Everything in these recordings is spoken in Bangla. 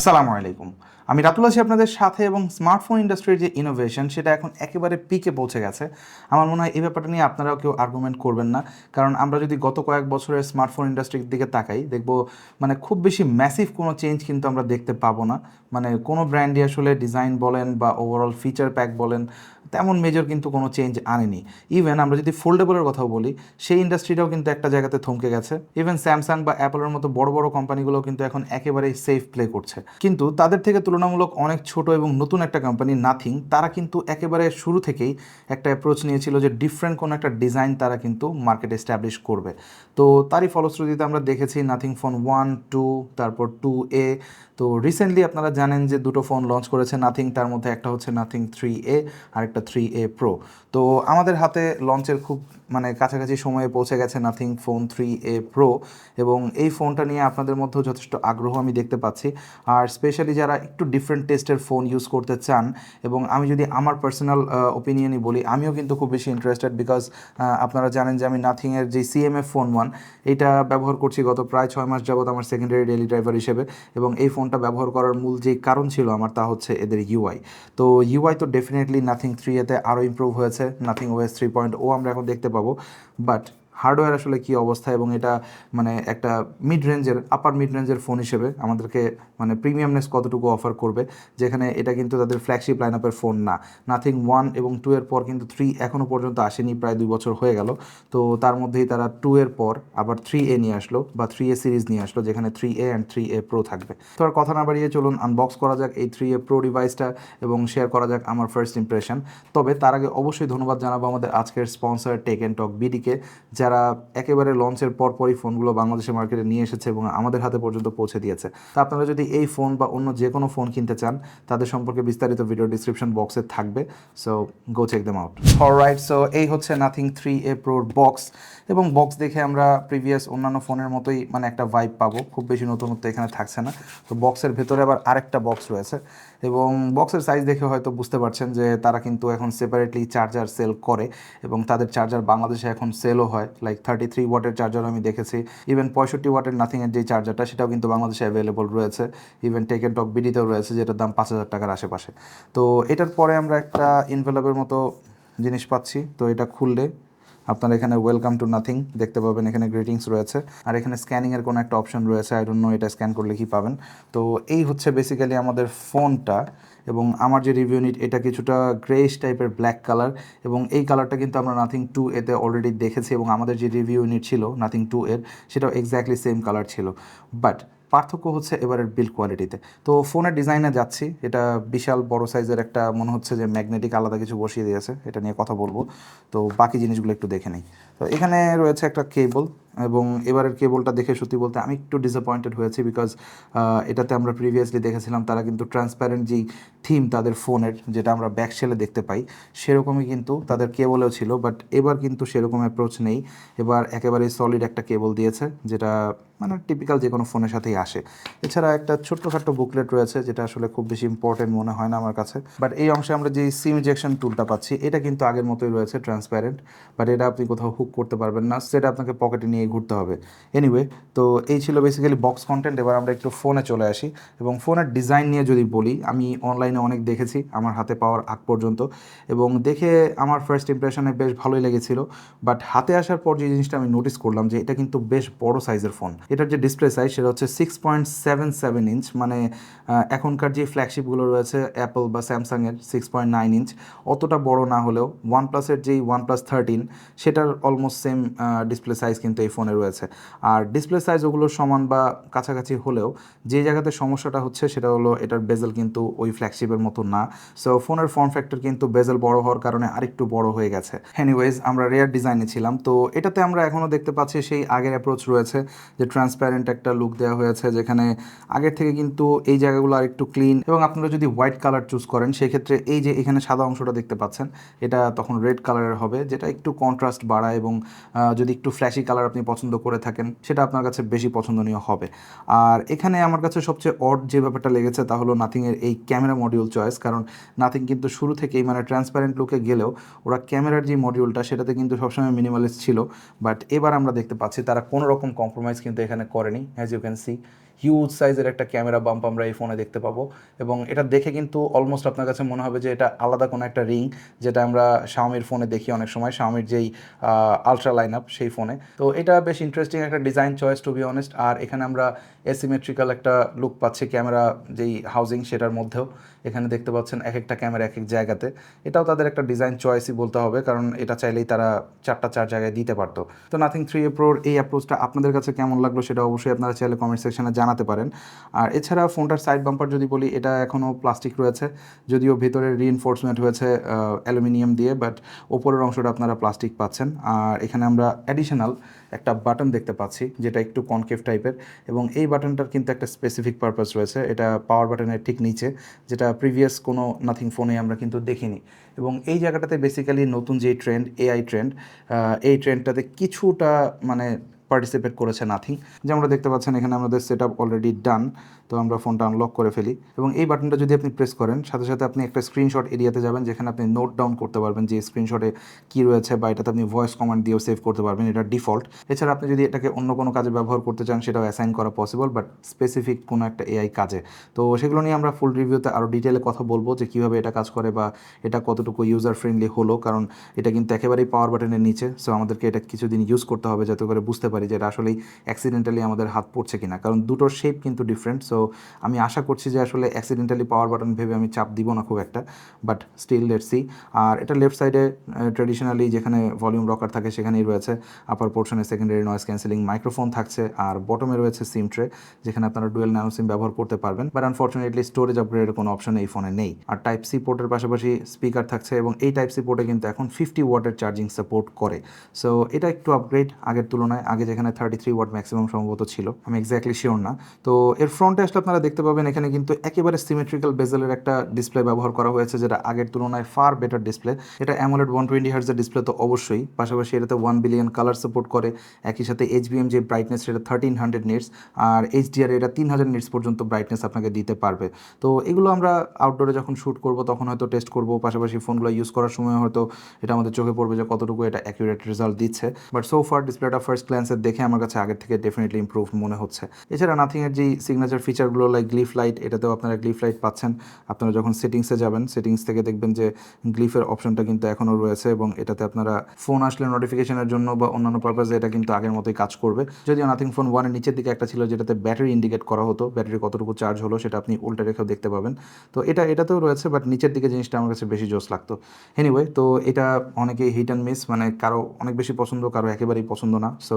আসসালামু আলাইকুম। আমি রাতুল আছি আপনাদের সাথে এবং স্মার্টফোন ইন্ডাস্ট্রির যে ইনোভেশন সেটা এখন একেবারে পিকে পৌঁছে গেছে। আমার মনে হয় এই ব্যাপারটা নিয়ে আপনারাও কেউ আর্গুমেন্ট করবেন না। কারণ আমরা যদি গত কয়েক বছরের স্মার্টফোন ইন্ডাস্ট্রির দিকে তাকাই, দেখব মানে খুব বেশি ম্যাসিভ কোনো চেঞ্জ কিন্তু আমরা দেখতে পাবো না। মানে কোনো ব্র্যান্ডই আসলে ডিজাইন বলেন বা ওভারঅল ফিচার প্যাক বলেন, তেমন মেজর কিন্তু কোনো চেঞ্জ আনেনি। ইভেন আমরা যদি ফোল্ডেবলের কথাও বলি, সেই ইন্ডাস্ট্রিটাও কিন্তু একটা জায়গাতে থমকে গেছে। ইভেন স্যামসাং বা অ্যাপলের মতো বড় বড় কোম্পানিগুলো কিন্তু এখন একেবারেই সেফ প্লে করছে। কিন্তু তাদের থেকে তুলনামূলক অনেক ছোট এবং নতুন একটা কোম্পানি নাথিং তারা কিন্তু একেবারে শুরু থেকেই একটা অ্যাপ্রোচ নিয়েছিল যে ডিফারেন্ট কোনো একটা ডিজাইন তারা কিন্তু মার্কেটে এস্টাবলিশ করবে। তো তারই ফলশ্রুতিতে আমরা দেখেছি নাথিং ফোন ওয়ান টু তারপর টু এ তো রিসেন্টলি আপনারা জানেন যে দুটো ফোন লঞ্চ করেছে নাথিং তার মধ্যে একটা হচ্ছে নাথিং থ্রি এ আর একটা থ্রি এ প্রো তো আমাদের হাতে লঞ্চের খুব মানে কাছাকাছি সময়ে পৌঁছে গেছে Nothing phone three A pro এবং এই ফোনটা নিয়ে আপনাদের মধ্যেও যথেষ্ট আগ্রহ আমি দেখতে পাচ্ছি। আর স্পেশালি যারা একটু ডিফারেন্ট টেস্টের ফোন ইউজ করতে চান এবং আমি যদি আমার পার্সোনাল ওপিনিয়নই বলি, আমিও কিন্তু খুব বেশি ইন্টারেস্টেড বিকজ আপনারা জানেন যে আমি নাথিংয়ের যে সিএমএফ ফোন ওয়ান এটা ব্যবহার করছি গত প্রায় ছয় মাস যাবত আমার সেকেন্ডারি ডেলি ড্রাইভার হিসেবে এবং এই ফোনটা ব্যবহার করার মূল যেই কারণ ছিল আমার তা হচ্ছে এদের ইউআই তো ইউআই তো ডেফিনেটলি নাথিং থ্রি এতে আরও ইমপ্রুভ হয়েছে Nothing OS three point O আমরা এখন দেখতে পাবো বাট হার্ডওয়্যার আসলে কী অবস্থা এবং এটা মানে একটা মিড রেঞ্জের আপার মিড রেঞ্জের ফোন হিসেবে আমাদেরকে মানে প্রিমিয়ামনেস কতটুকু অফার করবে, যেখানে এটা কিন্তু তাদের ফ্ল্যাগশিপ লাইন আপের ফোন না। নাথিং ওয়ান এবং টু এর পর কিন্তু থ্রি এখনও পর্যন্ত আসেনি, প্রায় দুই বছর হয়ে গেল। তো তার মধ্যেই তারা টু এর পর আবার থ্রি এ নিয়ে আসলো বা থ্রি এ সিরিজ নিয়ে আসলো, যেখানে three A and three A pro থাকবে। তো আর কথা না বাড়িয়ে চলুন আনবক্স করা যাক এই থ্রি এ প্রো ডিভাইসটা এবং শেয়ার করা যাক আমার ফার্স্ট ইমপ্রেশন তবে তার আগে অবশ্যই ধন্যবাদ জানাব আমাদের আজকের স্পন্সর টেক অ্যান্ড টক বিডিকে যারা একেবারে লঞ্চের পরপরই ফোনগুলো বাংলাদেশের মার্কেটে নিয়ে এসেছে এবং আমাদের হাতে পর্যন্ত পৌঁছে দিয়েছে, তা আপনারা যদি এই ফোন বা অন্য যে কোনো ফোন কিনতে চান, তাদের সম্পর্কে বিস্তারিত ভিডিও ডিসক্রিপশন বক্সে থাকবে। So go check them out for right so এই হচ্ছে নাথিং থ্রি এ প্রোর বক্স এবং বক্স দেখে আমরা প্রিভিয়াস অন্যান্য ফোনের মতোই মানে একটা ভাইব পাবো। খুব বেশি নতুনত্ব এখানে থাকছে না। তো বক্সের ভেতরে আবার আরেকটা বক্স রয়েছে। এবং বক্সের সাইজ দেখে হয়তো বুঝতে পারছেন যে তারা কিন্তু এখন সেপারেটলি চার্জার সেল করে এবং তাদের চার্জার বাংলাদেশে এখন সেলও হয়। লাইক থার্টি থ্রি ওয়াটের চার্জার আমি দেখেছি। ইভেন পঁয়ষট্টি ওয়াটের নাথিংয়ের যে চার্জারটা সেটাও কিন্তু বাংলাদেশে অ্যাভেলেবল রয়েছে। ইভেন টেকেন টক বিডিতেও রয়েছে, যেটার দাম পাঁচ হাজার টাকার আশেপাশে। তো এটার পরে আমরা একটা ইনভেলপের মতো জিনিস পাচ্ছি। তো এটা খুললে আপনারা এখানে ওয়েলকাম টু নাথিং দেখতে পাবেন, এখানে গ্রিটিংস রয়েছে। আর এখানে স্ক্যানিংয়ের কোনো একটা অপশন রয়েছে আই ডোন্ট নো এটা স্ক্যান করলে কি পাবেন। তো এই হচ্ছে বেসিক্যালি আমাদের ফোনটা এবং আমার যে রিভিউ নিট এটা কিছুটা গ্রেস টাইপের ব্ল্যাক কালার এবং এই কালারটা কিন্তু আমরা নাথিং টু এতে অলরেডি দেখেছি এবং আমাদের যে রিভিউ ইউনিট ছিল নাথিং টু এর, সেটাও এক্স্যাক্টলি সেম কালার ছিল। বাট পার্থক্য হচ্ছে এবারের বিল্ড কোয়ালিটিতে তো। ফোনের ডিজাইনে যাচ্ছি, এটা বিশাল বড় সাইজের একটা মনে হচ্ছে যে ম্যাগনেটিক আলাদা কিছু বসিয়ে দিয়েছে, এটা নিয়ে কথা বলব। তো বাকি জিনিসগুলো একটু দেখে নিই। তো এখানে রয়েছে একটা কেবল এবং এবারের কেবলটা দেখে সত্যি বলতে আমি একটু ডিসঅ্যাপয়েন্টেড হয়েছি বিকজ এটাতে আমরা প্রিভিয়াসলি দেখেছিলাম তারা কিন্তু ট্রান্সপ্যারেন্ট যেই থিম তাদের ফোনের, যেটা আমরা ব্যাক সেলে দেখতে পাই, সেরকমই কিন্তু তাদের কেবলেও ছিল বাট এবার কিন্তু সেরকম অ্যাপ্রোচ নেই। এবার একেবারে সলিড একটা কেবল দিয়েছে, যেটা মানে টিপিক্যাল যে কোনো ফোনের সাথেই আসে। এছাড়া একটা ছোট্টখাট্ট বুকলেট রয়েছে, যেটা আসলে খুব বেশি ইম্পর্টেন্ট মনে হয় না আমার কাছে। বাট এই অংশে আমরা যে সিম ইজেকশন টুলটা পাচ্ছি, এটা কিন্তু আগের মতোই রয়েছে ট্রান্সপ্যারেন্ট বাট এটা আপনি কোথাও হুক করতে পারবেন না, সেটা আপনাকে পকেটে নিয়ে ঘুরতে হবে। এনিওয়ে তো এই ছিল বেসিক্যালি বক্স কন্টেন্ট এবার আমরা একটু ফোনে চলে আসি। এবং ফোনের ডিজাইন নিয়ে যদি বলি, আমি অনলাইনে অনেক দেখেছি, আমার হাতে পাওয়ার আগ পর্যন্ত। এবং দেখে আমার ফার্স্ট ইমপ্রেশনে বেশ ভালোই লেগেছিল। বাট হাতে আসার পর যে জিনিসটা আমি নোটিস করলাম, যে এটা কিন্তু বেশ বড় সাইজের ফোন এটার যে ডিসপ্লে সাইজ সেটা হচ্ছে six point seven seven inch মানে এখনকার যে ফ্ল্যাগশিপগুলো রয়েছে অ্যাপল বা স্যামসাংয়ের সিক্স পয়েন্ট নাইন ইঞ্চ অতটা বড় না হলেও ওয়ান প্লাসের যেই ওয়ান প্লাস থার্টিন সেটার অলমোস্ট সেম ডিসপ্লে সাইজ কিন্তু এই ফোনে রয়েছে। আর ডিসপ্লে সাইজ ওগুলোর সমান বা কাছাকাছি হলেও যে জায়গাতে সমস্যাটা হচ্ছে সেটা হলো এটার বেজেল কিন্তু ওই ফ্ল্যাগশিপের মতো না। সো ফোনের ফর্ম ফ্যাক্টর কিন্তু বেজেল বড় হওয়ার কারণে আরেকটু বড় হয়ে গেছে। এনিওয়েজ আমরা রেয়ার ডিজাইনে ছিলাম। তো, এটাতে আমরা এখনও দেখতে পাচ্ছি সেই আগের অ্যাপ্রোচ রয়েছে, যে ট্রান্সপ্যারেন্ট একটা লুক দেওয়া হয়েছে, যেখানে আগের থেকে কিন্তু এই জায়গাগুলো আর একটু ক্লিন এবং আপনারা যদি হোয়াইট কালার চুজ করেন, সেক্ষেত্রে এই যে এখানে সাদা অংশটা দেখতে পাচ্ছেন, এটা তখন রেড কালারের হবে, যেটা একটু কন্ট্রাস্ট বাড়ায় এবং যদি একটু ফ্ল্যাশি কালার আপনি পছন্দ করে থাকেন, সেটা আপনার কাছে বেশি পছন্দনীয় হবে। আর এখানে আমার কাছে সবচেয়ে অড যে ব্যাপারটা লেগেছে, তা হলো নাথিংয়ের এই ক্যামেরা মডিউল চয়েস কারণ নাথিং কিন্তু শুরু থেকেই মানে ট্রান্সপারেন্ট লুকে গেলেও ওরা ক্যামেরার যে মডিউলটা সেটাতে কিন্তু সবসময় মিনিমালিস্ট ছিল বাট এবার আমরা দেখতে পাচ্ছি, তারা কোনো রকম কম্প্রোমাইজ কিন্তু এখানে করেনি as you can see huge সাইজের একটা ক্যামেরা বাম্প আমরা এই ফোনে দেখতে পাবো। এবং এটা দেখে কিন্তু অলমোস্ট আপনার কাছে মনে হবে যে এটা আলাদা কোনো একটা রিং যেটা আমরা শাওমির ফোনে দেখি অনেক সময় শাওমির যেই আলট্রা লাইন আপ সেই ফোনে তো এটা বেশ ইন্টারেস্টিং একটা design choice to be honest আর এখানে আমরা এসিমেট্রিক্যাল একটা লুক পাচ্ছি ক্যামেরা যেই হাউজিং সেটার মধ্যেও। এখানে দেখতে পাচ্ছেন এক একটা ক্যামেরা এক এক জায়গাতে। এটাও তাদের একটা ডিজাইন চয়েসই বলতে হবে, কারণ এটা চাইলেই তারা চারটা চার জায়গায় দিতে পারতো। তো নাথিং থ্রি এ প্রোর এই অ্যাপ্রোচটা আপনাদের কাছে কেমন লাগল সেটা অবশ্যই আপনারা চাইলে কমেন্ট সেকশনে জানাতে পারেন। আর এছাড়া ফোনটার সাইড বাম্পার যদি বলি, এটা এখনও প্লাস্টিক রয়েছে। যদিও ভেতরে রিইনফোর্সমেন্ট হয়েছে অ্যালুমিনিয়াম দিয়ে বাট ওপরের অংশটা আপনারা প্লাস্টিক পাচ্ছেন। আর এখানে আমরা অ্যাডিশনাল একটা বাটন দেখতে পাচ্ছি, যেটা একটু কনকেভ টাইপের এবং এই বাটনটার কিন্তু একটা স্পেসিফিক পারপাস রয়েছে। এটা পাওয়ার বাটনের ঠিক নিচে, যেটা প্রিভিয়াস কোনো নাথিং ফোনে আমরা কিন্তু দেখিনি। এবং এই জায়গাটাতে বেসিক্যালি নতুন যে ট্রেন্ড এআই ট্রেন্ড এই ট্রেন্ডটাতে কিছুটা মানে পার্টিসিপেট করেছে নাথিং যে আমরা দেখতে পাচ্ছেন এখানে আমাদের সেট অলরেডি ডান তো আমরা ফোনটা আনলক করে ফেলি। এবং এই বাটনটা যদি আপনি প্রেস করেন, সাথে সাথে আপনি একটা স্ক্রিনশট এরিয়াতে যাবেন, যেখানে আপনি নোট ডাউন করতে পারবেন যে স্ক্রিনশটে কী রয়েছে বা এটাতে আপনি ভয়েস কমান্ড দিয়েও সেভ করতে পারবেন, এটা ডিফল্ট এছাড়া আপনি যদি এটাকে অন্য কোনো কাজে ব্যবহার করতে চান, সেটাও অ্যাসাইন করা পসিবল বাট স্পেসিফিক কোনো একটা এআই কাজে। তো সেগুলো নিয়ে আমরা ফুল রিভিউতে আরও ডিটেলে কথা বলব, যে কীভাবে এটা কাজ করে বা এটা কতটুকু ইউজার ফ্রেন্ডলি হলো, কারণ এটা কিন্তু একেবারেই পাওয়ার বাটনের নিচে। সো আমাদেরকে এটা কিছুদিন ইউজ করতে হবে, যাতে করে বুঝতে পারি যে এটা আসলেই অ্যাক্সিডেন্টালি আমাদের হাত পড়ছে কিনা। কারণ দুটোর শেপ কিন্তু ডিফারেন্ট সো আমি আশা করছি যে আসলে অ্যাক্সিডেন্টালি পাওয়ার বাটন ভেবে আমি চাপ দিব না খুব একটা বাট স্টিল লেট সি আর এটা লেফট সাইডে ট্রেডিশনালি যেখানে ভলিউম রকার থাকে সেখানেই রয়েছে আপার পোর্শনে সেকেন্ডারি নয়েজ ক্যান্সেলিং মাইক্রোফোন থাকছে, আর বটমে রয়েছে সিম ট্রে যেখানে আপনারা ডুয়েল ন্যানো সিম ব্যবহার করতে পারবেন বাট আনফর্চুনেটলি স্টোরেজ আপগ্রেডের কোনো অপশন এই ফোনে নেই। আর টাইপ সি পোর্টের পাশাপাশি স্পিকার থাকছে, এবং এই টাইপ সি পোর্টে কিন্তু এখন ফিফটি ওয়াটের চার্জিং সাপোর্ট করে। সো এটা একটু আপগ্রেড আগের তুলনায়, আগে যেখানে থার্টি থ্রি ওয়াট ম্যাক্সিমাম সম্ভবত ছিল, আমি এক্স্যাক্টলি শিওর না। তো এর ফ্রন্টে আসলে আপনারা দেখতে পাবেন এখানে কিন্তু একেবারে সিমেট্রিক্যাল বেজেলের একটা ডিসপ্লে ব্যবহার করা হয়েছে, যেটা আগের তুলনায় ফার বেটার ডিসপ্লে এটা অ্যামোলেড ওয়ান টোয়েন্টি হার্সের ডিসপ্লে তো অবশ্যই। পাশাপাশি এটাতে ওয়ান বিলিয়ন কালার সাপোর্ট করে। একই সাথে এইচবিএম যে ব্রাইটনেস সেটা থার্টিন হান্ড্রেড নিটস আর এইচডিআর এটা তিন হাজার নিটস পর্যন্ত ব্রাইটনেস আপনাকে দিতে পারবে। তো এগুলো আমরা আউটডোরে যখন শ্যুট করব, তখন হয়তো টেস্ট করব। পাশাপাশি ফোনগুলো ইউজ করার সময় হয়তো এটা আমাদের চোখে পড়বে যে কতটুকু এটা অ্যাকুরেট রেজাল্ট দিচ্ছে। বাট সো ফার ডিসপ্লেটা ফার্স্ট গ্ল্যান্সে দেখে আমার কাছে আগের থেকে ডেফিনেটলি ইম্প্রুভ মনে হচ্ছে। এছাড়া নাথিংয়ের যেই সিগনেচার ফিচারগুলো লাইক গ্লিফ লাইট এটাতেও আপনারা গ্লিফ লাইট পাচ্ছেন। আপনারা যখন সেটিংসে যাবেন সেটিংস থেকে দেখবেন যে গ্লিফের অপশনটা কিন্তু এখনও রয়েছে এবং এটাতে আপনারা ফোন আসলে নোটিফিকেশনের জন্য বা অন্যান্য পারপাসে এটা কিন্তু আগের মতোই কাজ করবে। যদিও নাথিং ফোন ওয়ানের নিচের দিকে একটা ছিল যেটাতে ব্যাটারি ইন্ডিকেট করা হতো ব্যাটারি কতটুকু চার্জ হলো সেটা আপনি উল্টে রেখেও দেখতে পাবেন। তো এটা, এটাতেও রয়েছে বাট নিচের দিকে জিনিসটা আমার কাছে বেশি জোস লাগতো। এনিওয়ে তো এটা অনেকে হিট অ্যান্ড মিস মানে কারও অনেক বেশি পছন্দ, কারও একেবারেই পছন্দ না। সো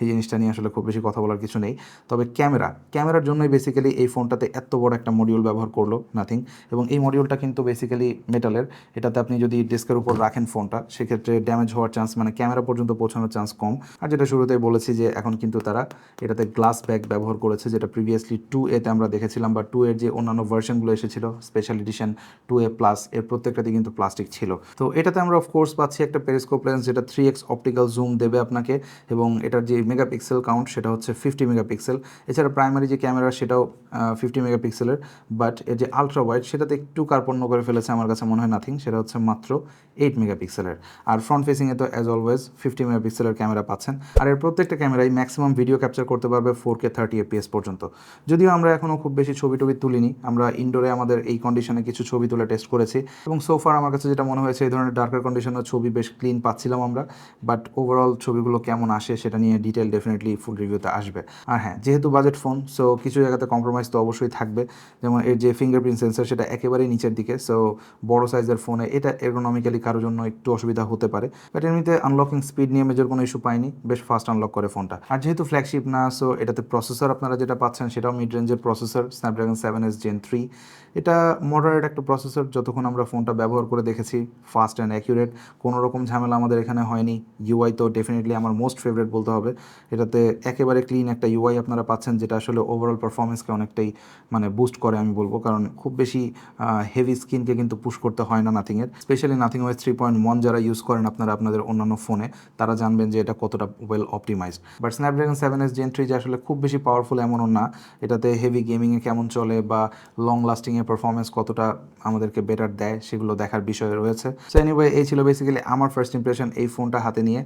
এই জিনিসটা নিয়ে আসলে খুব বেশি কথা বলার কিছু নেই। তবে ক্যামেরা, ক্যামেরার জন্যই বেসিক্যালি এই ফোনটাতে এত বড় একটা মডিউল ব্যবহার করল নাথিং এবং এই মডিউলটা কিন্তু বেসিক্যালি মেটালের এটাতে আপনি যদি ডেস্কের উপর রাখেন ফোনটা সেক্ষেত্রে ড্যামেজ হওয়ার চান্স মানে ক্যামেরা পর্যন্ত পৌঁছানোর চান্স কম। আর যেটা শুরুতেই বলেছি যে এখন কিন্তু তারা এটাতে গ্লাস ব্যাগ ব্যবহার করেছে, যেটা প্রিভিয়াসলি টু এতে আমরা দেখেছিলাম, বা টু এর যে অন্যান্য ভার্সনগুলো এসেছিল special edition two A plus এর প্রত্যেকটাতে কিন্তু প্লাস্টিক ছিল। তো এটাতে আমরা অফকোর্স পাচ্ছি একটা পেরিস্কোপ লেন্স যেটা থ্রি এক্স অপটিক্যাল জুম দেবে আপনাকে, এবং এটার যে মেগাপিক্সেল কাউন্ট সেটা হচ্ছে ফিফটি মেগাপিক্সেল এছাড়া প্রাইমারি যে ক্যামেরা সেটাও ফিফটি মেগাপিক্সেলের বাট এর যে আলট্রা ওয়াইড সেটাতে একটু কার্পণ্য করে ফেলেছে আমার কাছে মনে হয় নাথিং সেটা হচ্ছে মাত্র এইট মেগাপিক্সেলের আর ফ্রন্ট ফেসিংয়ে তো অ্যাজ অলওয়েজ ফিফটি মেগাপিক্সেলের ক্যামেরা পাচ্ছেন। আর এর প্রত্যেকটা ক্যামেরাই ম্যাক্সিমাম ভিডিও ক্যাপচার করতে পারবে ফোর কে থার্টি এপিএস পর্যন্ত। যদিও আমরা এখনও খুব বেশি ছবি টবি তুলিনি, আমরা ইনডোরে আমাদের এই কন্ডিশনে কিছু ছবি তুলে টেস্ট করেছি। এবং সোফার আমার কাছে যেটা মনে হয়েছে, এই ধরনের ডার্কার কন্ডিশনের ছবি বেশ ক্লিন পাচ্ছিলাম আমরা বাট ওভারঅল ছবিগুলো কেমন আসে সেটা নিয়ে ডিটেল ডেফিনেটলি ফুল রিভিউতে আসবে। আর হ্যাঁ যেহেতু বাজেট ফোন সো কিছু জায়গাতে কম্প্রোমাইজ তো অবশ্যই থাকবে। যেমন এর যে ফিঙ্গারপ্রিন্ট সেন্সার সেটা একেবারেই নিচের দিকে সো বড় সাইজের ফোনে এটা এরগোনমিক্যালি কারোর জন্য একটু অসুবিধা হতে পারে। বাট এমনিতে আনলকিং স্পিড নিয়ে মেজর কোনো ইস্যু পাইনি, বেশ ফাস্ট আনলক করে ফোনটা আর যেহেতু ফ্ল্যাগশিপ না সো এটাতে প্রসেসর আপনারা যেটা পাচ্ছেন সেটাও মিড রেঞ্জের processor Snapdragon seven S gen three এটা মডারেট একটা প্রসেসর যতক্ষণ আমরা ফোনটা ব্যবহার করে দেখেছি ফাস্ট অ্যান্ড অ্যাকিউরেট কোনো রকম ঝামেলা আমাদের এখানে হয়নি। ইউআই তো ডেফিনেটলি আমার মোস্ট ফেভারিট বলতে হবে। এটাতে একেবারে ক্লিন একটা ইউআই আপনারা পাচ্ছেন, যেটা আসলে ওভারঅল পারফরমেন্স পারফরমেন্সকে অনেকটাই মানে বুস্ট করে আমি বলব। কারণ খুব বেশি হেভি স্কিনকে কিন্তু পুশ করতে হয় না নাথিংয়ের specially Nothing OS three point one যারা ইউজ করেন আপনারা আপনাদের অন্যান্য ফোনে তারা জানবেন যে এটা কতটা well optimised but Snapdragon seven S gen three যে আসলে খুব বেশি পাওয়ারফুল এমনও না, এটাতে হেভি গেমিংয়ে কেমন চলে বা লং লাস্টিংয়ে পারফরমেন্স কতটা আমাদেরকে বেটার দেয়, সেগুলো দেখার বিষয় রয়েছে। সো এনিওয়ে এই ছিল বেসিক্যালি আমার ফার্স্ট ইমপ্রেশন এই ফোনটা হাতে নিয়ে।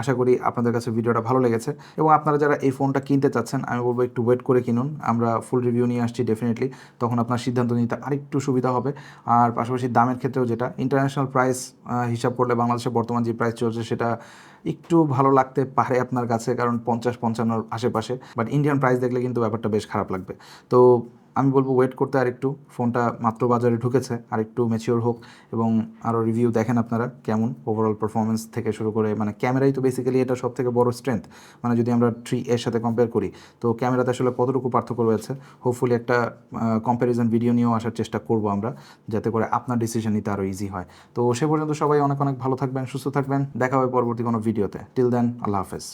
আশা করি আপনাদের কাছে ভিডিওটা ভালো লেগেছে। এবং আপনারা যারা এই ফোনটা কিনতে চাচ্ছেন, আমি বলব একটু ওয়েট করে কিনুন। আমরা ফুল রিভিউ নিয়ে আসছি ডেফিনেটলি তখন আপনার সিদ্ধান্ত নিতে আরেকটু সুবিধা হবে। আর পাশাপাশি দামের ক্ষেত্রেও যেটা ইন্টারন্যাশনাল প্রাইস হিসাব করলে বাংলাদেশে বর্তমান যে প্রাইস চলছে সেটা একটু ভালো লাগতে পারে আপনার কাছে, কারণ পঞ্চাশ পঞ্চান্নর আশেপাশে। বাট ইন্ডিয়ান প্রাইস দেখলে কিন্তু ব্যাপারটা বেশ খারাপ লাগবে। তো আমি বলব ওয়েট করতে আর একটু ফোনটা মাত্র বাজারে ঢুকেছে আর একটু ম্যাচিওর হোক এবং আরও রিভিউ দেখেন আপনারা কেমন ওভারঅল পারফরমেন্স থেকে শুরু করে মানে ক্যামেরাই তো বেসিক্যালি এটা সব থেকে বড় স্ট্রেংথ মানে যদি আমরা থ্রি এর সাথে কম্পেয়ার করি, তো ক্যামেরাতে আসলে কতটুকু পার্থক্য রয়েছে? হোপফুলি একটা কম্প্যারিজন ভিডিও নিয়েও আসার চেষ্টা করব আমরা, যাতে করে আপনার ডিসিশন নিতে আরও ইজি হয়। তো সে পর্যন্ত সবাই অনেক অনেক ভালো থাকবেন, সুস্থ থাকবেন। দেখা হবে পরবর্তী কোনো ভিডিওতে টিল দেন আল্লাহ হাফেজ।